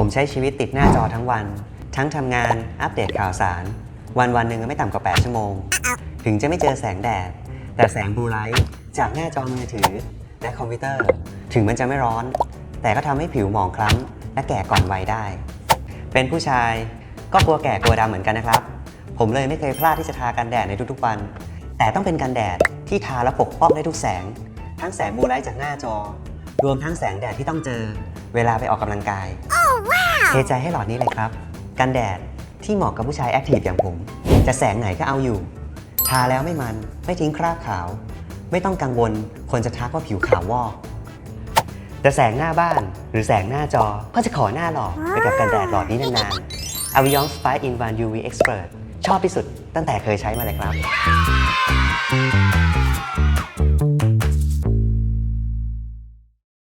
ผมใช้ชีวิตติดหน้าจอทั้งวัน ทั้งทำงานอัปเดตข่าวสาร วันวันหนึ่งก็ไม่ต่ำกว่า 8 ชั่วโมง ถึงจะไม่เจอแสงแดด แต่แสงบลูไลท์จากหน้าจอมือถือ และคอมพิวเตอร์ ถึงมันจะไม่ร้อน แต่ก็ทำให้ผิวหมองคล้ำและแก่ก่อนวัยได้ เป็นผู้ชายก็กลัวแก่กลัวดำเหมือนกันนะครับ ผมเลยไม่เคยพลาดที่จะทากันแดดในทุกๆวัน แต่ต้องเป็นกันแดดที่ทาแล้วปกป้องได้ทุกแสง ทั้งแสงบลูไลท์จากหน้าจอ รวมทั้งแสงแดดที่ต้องเจอ เวลาไปออกกำลังกาย เทใจให้หลอดนี้เลยครับ กันแดดที่เหมาะกับผู้ชายแอคทีฟอย่างผม จะแสงไหนก็เอาอยู่ ทาแล้วไม่มัน ไม่ทิ้งคราบขาว ไม่ต้องกังวล คนจะทักว่าผิวขาววอกแต่แสงหน้าบ้านหรือแสงหน้าจอก็จะขอหน้าหล่อไปกับกันแดดหลอดนี้นานๆ Avion Spy in One UV Expert ชอบที่สุดตั้งแต่เคยใช้มาเลยครับ